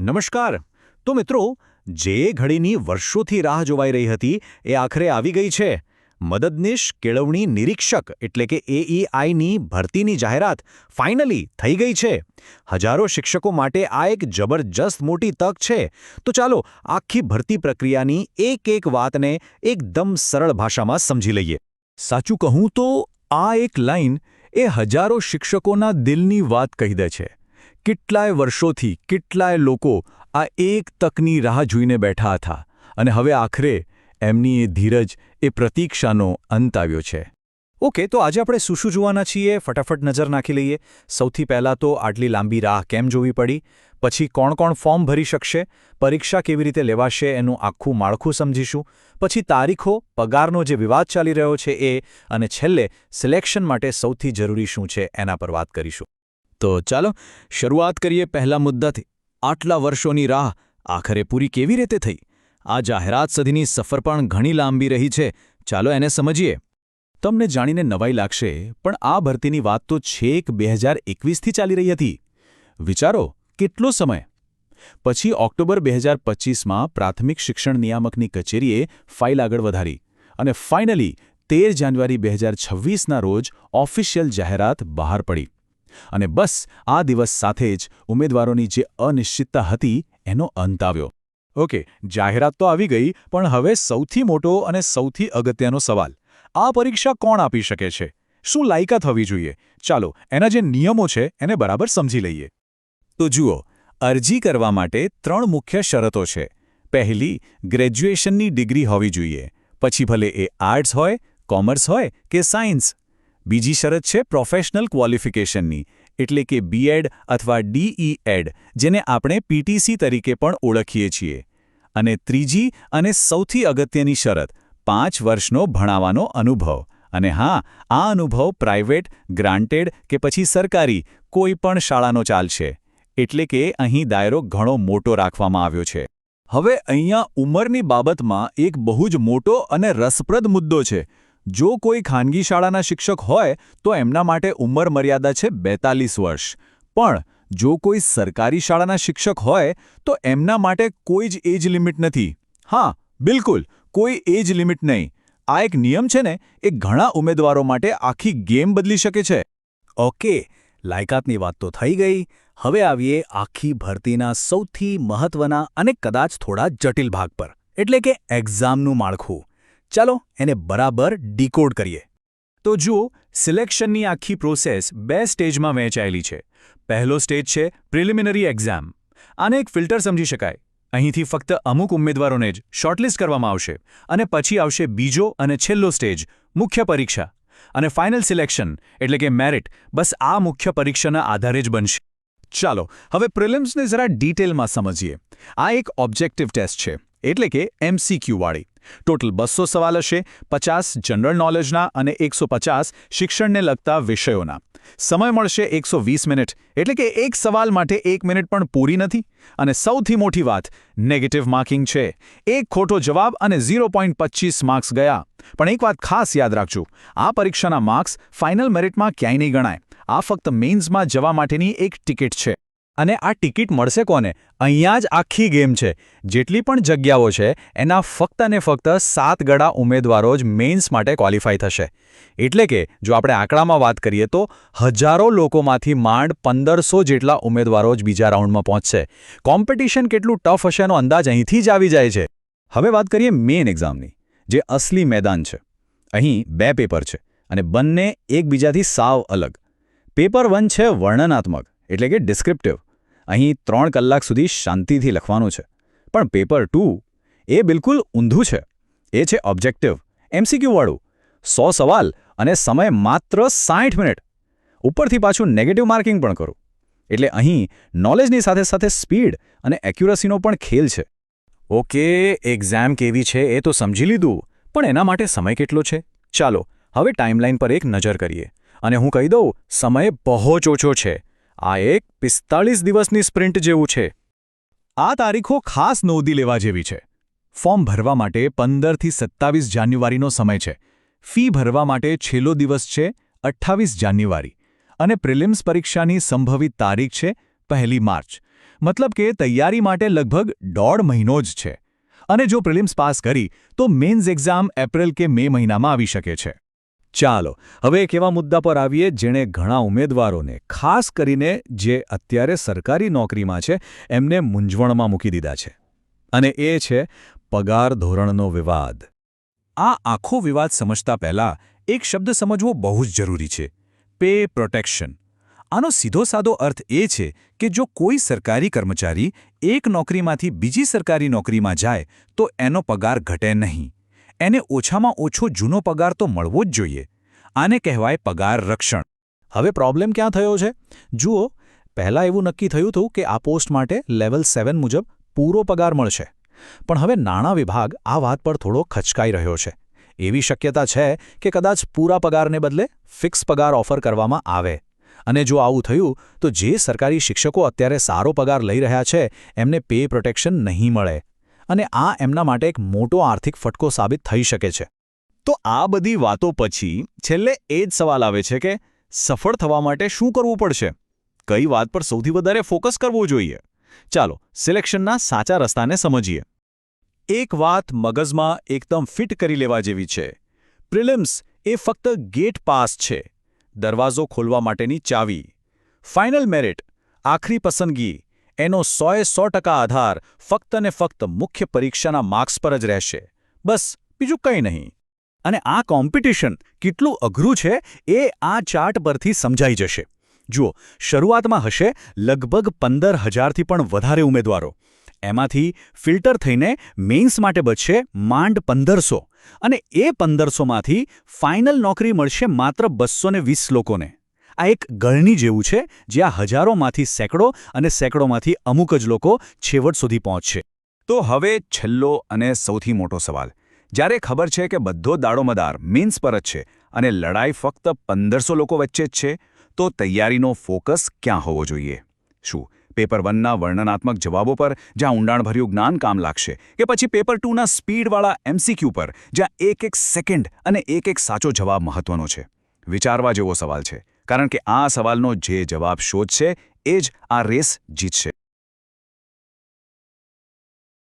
નમસ્કાર. તો મિત્રો, જે ઘડીની વર્ષોથી રાહ જોવાઈ રહી હતી, એ આખરે આવી ગઈ છે. મદદનીશ, કેળવણી નિરીક્ષક, એટલે કે એઈઆઈની ભરતીની જાહેરાત ફાઇનલી થઈ ગઈ છે. હજારો શિક્ષકો માટે આ એક જબરજસ્ત મોટી તક છે. તો ચાલો, આખી ભરતી પ્રક્રિયાની એક એક વાતને એકદમ સરળ ભાષામાં સમજી લઈએ. સાચું કહું તો, આ એક લાઈન એ હજારો શિક્ષકોના દિલની વાત કહી દે છે. કેટલાય વર્ષોથી કેટલાય લોકો આ એક તકની રાહ જોઈને બેઠા હતા અને હવે આખરે એમની એ ધીરજ, એ પ્રતીક્ષાનો અંત આવ્યો છે. ઓકે, તો આજે આપણે શું શું જોવાના છીએ? ફટાફટ નજર નાખી લઈએ. સૌથી પહેલાં તો આટલી લાંબી રાહ કેમ જોવી પડી? પછી કોણ કોણ ફોર્મ ભરી શકશે? પરીક્ષા કેવી રીતે લેવાશે? એનું આખું માળખું સમજીશું. પછી તારીખો, પગારનો જે વિવાદ ચાલી રહ્યો છે એ, અને છેલ્લે સિલેક્શન માટે સૌથી જરૂરી શું છે એના પર વાત કરીશું. તો ચાલો શરૂઆત કરીએ પહેલા મુદ્દાથી આટલા વર્ષોની રાહ આખરે પૂરી કેવી રીતે થઈ? આ જાહેરાત સધીની સફર પણ ઘણી લાંબી રહી છે. ચાલો એને સમજીએ. તમને જાણીને નવાઈ લાગશે, પણ આ ભરતીની વાત તો છેક બે હજાર એકવીસથી ચાલી રહી હતી. વિચારો, કેટલો સમય? પછી ઓક્ટોબર બે હજાર પચીસમાં પ્રાથમિક શિક્ષણ નિયામકની કચેરીએ ફાઇલ આગળ વધારી અને ફાઇનલી તેર જાન્યુઆરી બે હજાર છવ્વીસના રોજ ઓફિશિયલ જાહેરાત બહાર પડી. અને બસ આ દિવસ સાથે જ ઉમેદવારોની જે અનિશ્ચિતતા હતી એનો અંત આવ્યો. ઓકે, જાહેરાત તો આવી ગઈ, પણ હવે સૌથી મોટો અને સૌથી અગત્યનો સવાલ. આ પરીક્ષા કોણ આપી શકે છે? શું લાયકાત હોવી જોઈએ? ચાલો, એના જે નિયમો છે એને બરાબર સમજી લઈએ. તો જુઓ, અરજી કરવા માટે ત્રણ મુખ્ય શરતો છે. પહેલી, ગ્રેજ્યુએશનની ડિગ્રી હોવી જોઈએ. પછી ભલે એ આર્ટ્સ હોય, કોમર્સ હોય કે સાયન્સ બીજી શરત છે પ્રોફેશનલ ક્વોલિફિકેશનની એટલે કે બીએડ અથવા ડીઈ એડ જેને આપણે પીટીસી તરીકે પણ ઓળખીએ છીએ. અને ત્રીજી અને સૌથી અગત્યની શરત, પાંચ વર્ષનો ભણાવવાનો અનુભવ. અને હા, આ અનુભવ પ્રાઇવેટ ગ્રાન્ટેડ કે પછી સરકારી, કોઈ પણ શાળાનો ચાલશે. એટલે કે અહીં દાયરો ઘણો મોટો રાખવામાં આવ્યો છે. હવે અહીંયા ઉંમરની બાબતમાં એક બહુ જ મોટો અને રસપ્રદ મુદ્દો છે. જો કોઈ ખાનગી શાળાના શિક્ષક હોય, તો એમના માટે ઉંમર મર્યાદા છે બેતાલીસ વર્ષ. પણ જો કોઈ સરકારી શાળાના શિક્ષક હોય, તો એમના માટે કોઈ જ એજ લિમિટ નથી. હા, બિલકુલ, કોઈ એજ લિમિટ નહીં. આ એક નિયમ છે ને, એ ઘણા ઉમેદવારો માટે આખી ગેમ બદલી શકે છે. ઓકે, લાયકાતની વાત તો થઈ ગઈ. હવે આવીએ આખી ભરતીના સૌથી મહત્વના અને કદાચ થોડા જટિલ ભાગ પર. એટલે કે એક્ઝામનું માળખું. ચાલો એને બરાબર ડીકોડ કરીએ. તો જુઓ, સિલેક્શનની આખી પ્રોસેસ બે સ્ટેજમાં વહેંચાયેલી છે. પહેલો સ્ટેજ છે પ્રિલિમિનરી એક્ઝામ. આને એક ફિલ્ટર સમજી શકાય. અહીંથી ફક્ત અમુક ઉમેદવારોને જ શોર્ટલિસ્ટ કરવામાં આવશે અને પછી આવશે બીજો અને છેલ્લો સ્ટેજ, મુખ્ય પરીક્ષા. અને ફાઇનલ સિલેક્શન, એટલે કે મેરિટ, બસ આ મુખ્ય પરીક્ષાના આધારે જ બનશે. ચાલો, હવે પ્રિલિમ્સને જરા ડિટેલમાં સમજીએ. આ એક ઓબ્જેક્ટિવ ટેસ્ટ છે, એટલે કે એમસીક્યુવાળી ટોટલ બસો સવાલ હશે, પચાસ જનરલ નોલેજના અને એકસો પચાસ શિક્ષણને લગતા વિષયોના. સમય મળશે એકસો વીસ મિનિટ, એટલે કે એક સવાલ માટે એક મિનિટ પણ પૂરી નથી. અને સૌથી મોટી વાત નેગેટિવ માર્કિંગ છે. એક ખોટો જવાબ અને ઝીરો માર્ક્સ ગયા. પણ એક વાત ખાસ યાદ રાખજો, આ પરીક્ષાના માર્ક્સ ફાઇનલ મેરિટમાં ક્યાંય નહીં ગણાય. આ ફક્ત મેઇન્સમાં જવા માટેની એક ટિકિટ છે. અને આ ટિકિટ મળશે કોને? અહીંયા જ આખી ગેમ છે. જેટલી પણ જગ્યાઓ છે, એના ફક્ત અને ફક્ત સાત ગડા ઉમેદવારો જ મેઇન્સ માટે ક્વોલિફાય થશે. એટલે કે, જો આપણે આંકડામાં વાત કરીએ તો, હજારો લોકોમાંથી માંડ પંદરસો જેટલા ઉમેદવારો જ બીજા રાઉન્ડમાં પહોંચશે. કોમ્પિટિશન કેટલું ટફ હશે એનો અંદાજ અહીંથી જ આવી જાય છે. હવે વાત કરીએ મેઇન એક્ઝામની, જે અસલી મેદાન છે. અહીં બે પેપર છે અને બંને એકબીજાથી સાવ અલગ. પેપર વન છે વર્ણનાત્મક. એટલે કે ડિસ્ક્રિપ્ટિવ અહીં ત્રણ કલાક સુધી શાંતિથી લખવાનું છે. પણ પેપર ટુ એ બિલકુલ ઊંધું છે. એ છે ઓબ્જેક્ટિવ એમસીક્યુવાળું સો સવાલ અને સમય માત્ર સાઠ મિનિટ. ઉપરથી પાછું નેગેટિવ માર્કિંગ પણ કરું. એટલે અહીં નોલેજની સાથે સાથે સ્પીડ અને એક્યુરસીનો પણ ખેલ છે. ઓકે એક્ઝામ કેવી છે એ તો સમજી લીધું, પણ એના માટે સમય કેટલો છે? ચાલો, હવે ટાઈમલાઈન પર એક નજર કરીએ. અને હું કહી દઉં, સમય બહુ જ ઓછો છે. આ એક પિસ્તાળીસ દિવસની સ્પ્રિન્ટ જેવું છે. આ તારીખો ખાસ નોંધી લેવા જેવી છે. ફોર્મ ભરવા માટે પંદરથી સત્તાવીસ જાન્યુઆરીનો સમય છે. ફી ભરવા માટે છેલ્લો દિવસ છે અઠ્ઠાવીસ જાન્યુઆરી. અને પ્રિલિમ્સ પરીક્ષાની સંભવિત તારીખ છે પહેલી માર્ચ. મતલબ કે તૈયારી માટે લગભગ દોઢ મહિનો જ છે. અને જો પ્રિલિમ્સ પાસ કરી, તો મેન્સ એક્ઝામ એપ્રિલ કે મે મહિનામાં આવી શકે છે. ચાલો, હવે એક એવા મુદ્દા પર આવીએ જેણે ઘણા ઉમેદવારોને, ખાસ કરીને જે અત્યારે સરકારી નોકરીમાં છે, એમને મૂંઝવણમાં મૂકી દીધા છે. અને એ છે પગાર ધોરણનો વિવાદ. આ આખો વિવાદ સમજતા પહેલા એક શબ્દ સમજવો બહુ જ જરૂરી છે. Pay protection. આનો સીધો સાદો અર્થ એ છે કે જો કોઈ સરકારી કર્મચારી એક નોકરીમાંથી બીજી સરકારી નોકરીમાં જાય, તો એનો પગાર ઘટે નહીં. એને ઓછામાં ઓછો જૂનો પગાર તો મળવો જ જોઈએ. આને કહેવાય પગાર રક્ષણ. હવે પ્રોબ્લેમ ક્યાં થયો છે? જુઓ, પહેલાં એવું નક્કી થયું હતું કે આ પોસ્ટ માટે લેવલ સેવન મુજબ પૂરો પગાર મળશે. પણ હવે નાણાં વિભાગ આ વાત પર થોડો ખચકાઈ રહ્યો છે. એવી શક્યતા છે કે કદાચ પૂરા પગારને બદલે ફિક્સ પગાર ઓફર કરવામાં આવે. અને જો આવું થયું, તો જે સરકારી શિક્ષકો અત્યારે સારો પગાર લઈ રહ્યા છે, એમને પે પ્રોટેક્શન નહીં મળે. અને આ એમના માટે એક મોટો આર્થિક ફટકો સાબિત થઈ શકે છે. તો આ બધી વાતો પછી છેલ્લે એ જ સવાલ આવે છે કે સફળ થવા માટે શું કરવું પડશે? કઈ વાત પર સૌથી વધારે ફોકસ કરવું જોઈએ? ચાલો, સિલેક્શનના સાચા રસ્તાને સમજીએ. એક વાત મગજમાં એકદમ ફિટ કરી લેવા જેવી છે. પ્રિલિમ્સ એ ફક્ત ગેટ પાસ છે. દરવાજો ખોલવા માટેની ચાવી. ફાઇનલ મેરિટ, આખરી પસંદગી એનો સોએ સો ટકા આધાર ફક્ત ને ફક્ત મુખ્ય પરીક્ષાના માર્ક્સ પર જ રહેશે. બસ, બીજું કંઈ નહીં. અને આ કોમ્પિટિશન કેટલું અઘરું છે એ આ ચાર્ટ પરથી સમજાઈ જશે. જુઓ, શરૂઆતમાં હશે લગભગ પંદર હજારથી પણ વધારે ઉમેદવારો. એમાંથી ફિલ્ટર થઈને મેઇન્સ માટે બચશે માંડ પંદરસો. અને એ પંદરસોમાંથી ફાઇનલ નોકરી મળશે માત્ર બસો લોકોને. આ એક ગળણી જેવું છે જ્યાં હજારોમાંથી સેંકડો અને સેંકડોમાંથી અમુક જ લોકો છેવટ સુધી પહોંચશે. તો હવે છેલ્લો અને સૌથી મોટો સવાલ. જ્યારે ખબર છે કે બધો દાડોમદાર મીન્સ પર જ છે અને લડાઈ ફક્ત પંદરસો લોકો વચ્ચે જ છે, તો તૈયારીનો ફોકસ ક્યાં હોવો જોઈએ? શું, પેપર વનના વર્ણનાત્મક જવાબો પર જ્યાં ઊંડાણભર્યું જ્ઞાન કામ લાગશે કે પછી પેપર ટુના સ્પીડવાળા એમસીક્યુ પર જ્યાં એક એક સેકન્ડ અને એક એક સાચો જવાબ મહત્વનો છે? વિચારવા જેવો સવાલ છે. કારણ કે આ સવાલનો જે જવાબ શોધશે એ જ આ રેસ જીતશે.